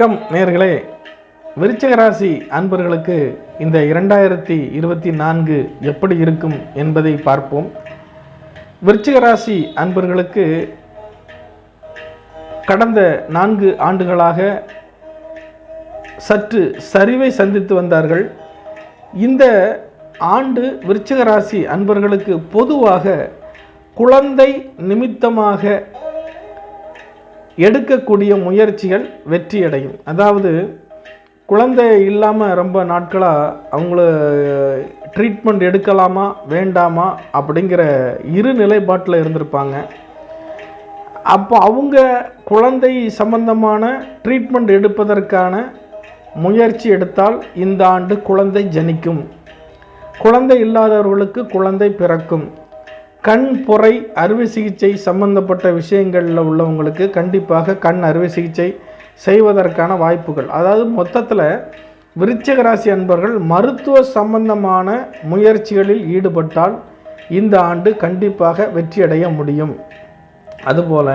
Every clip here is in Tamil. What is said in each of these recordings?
வணக்கம் நேர்களே. விருச்சிக ராசி அன்பர்களுக்கு இந்த இரண்டாயிரத்தி இருபத்தி நான்கு எப்படி இருக்கும் என்பதை பார்ப்போம். விருச்சிக ராசி அன்பர்களுக்கு கடந்த நான்கு ஆண்டுகளாக சற்று சரிவை சந்தித்து வந்தார்கள். இந்த ஆண்டு விருச்சிக ராசி அன்பர்களுக்கு பொதுவாக குழந்தை நிமித்தமாக எடுக்கக்கூடிய முயற்சிகள் வெற்றியடையும். அதாவது குழந்தை இல்லாமல் ரொம்ப நாட்களாக அவங்கள ட்ரீட்மெண்ட் எடுக்கலாமா வேண்டாமா அப்படிங்கிற இரு நிலைப்பாட்டில் இருந்திருப்பாங்க. அப்போ அவங்க குழந்தை சம்பந்தமான ட்ரீட்மெண்ட் எடுப்பதற்கான முயற்சி எடுத்தால் இந்த ஆண்டு குழந்தை ஜனிக்கும். குழந்தை இல்லாதவர்களுக்கு குழந்தை பிறக்கும். கண் பொறை அறுவை சிகிச்சை சம்பந்தப்பட்ட விஷயங்களில் உள்ளவங்களுக்கு கண்டிப்பாக கண் அறுவை சிகிச்சை செய்வதற்கான வாய்ப்புகள். அதாவது மொத்தத்தில் விருச்சிக ராசி அன்பர்கள் மருத்துவ சம்பந்தமான முயற்சிகளில் ஈடுபட்டால் இந்த ஆண்டு கண்டிப்பாக வெற்றியடைய முடியும். அதுபோல்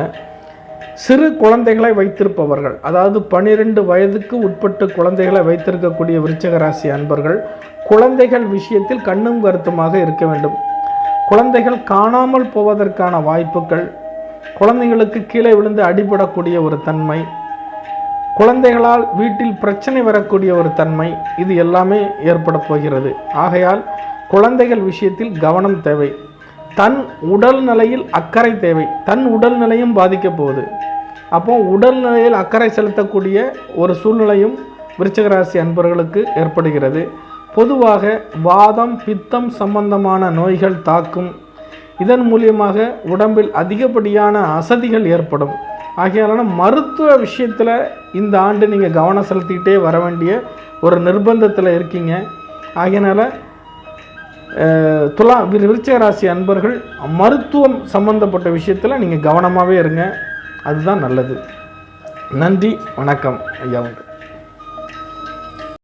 சிறு குழந்தைகளை வைத்திருப்பவர்கள் அதாவது பன்னிரெண்டு வயதுக்கு உட்பட்ட குழந்தைகளை வைத்திருக்கக்கூடிய விருச்சக ராசி அன்பர்கள் குழந்தைகள் விஷயத்தில் கண்ணும் கருத்துமாக இருக்க வேண்டும். குழந்தைகள் காணாமல் போவதற்கான வாய்ப்புகள் குழந்தைகளுக்கு கீழே விழுந்து அடிபடக்கூடிய ஒரு தன்மை குழந்தைகளால் வீட்டில் பிரச்சனை வரக்கூடிய ஒரு தன்மை இது எல்லாமே ஏற்பட போகிறது. ஆகையால் குழந்தைகள் விஷயத்தில் கவனம் தேவை. தன் உடல் நிலையில் அக்கறை தேவை. தன் உடல் நிலையும் பாதிக்க போகுது. அப்போ உடல் நிலையில் அக்கறை செலுத்தக்கூடிய ஒரு சூழ்நிலையும் விருச்சகராசி அன்பர்களுக்கு ஏற்படுகிறது. பொதுவாக வாதம் பித்தம் சம்பந்தமான நோய்கள் தாக்கும். இதன் மூலியமாக உடம்பில் அதிகப்படியான அசதிகள் ஏற்படும். ஆகையாலான மருத்துவ விஷயத்தில் இந்த ஆண்டு நீங்கள் கவனம் செலுத்திக்கிட்டே வர வேண்டிய ஒரு நிர்பந்தத்தில் இருக்கீங்க. ஆகையினால துலா விருச்சக ராசி அன்பர்கள் மருத்துவம் சம்பந்தப்பட்ட விஷயத்தில் நீங்கள் கவனமாகவே இருங்க. அதுதான் நல்லது. நன்றி வணக்கம் ஐயா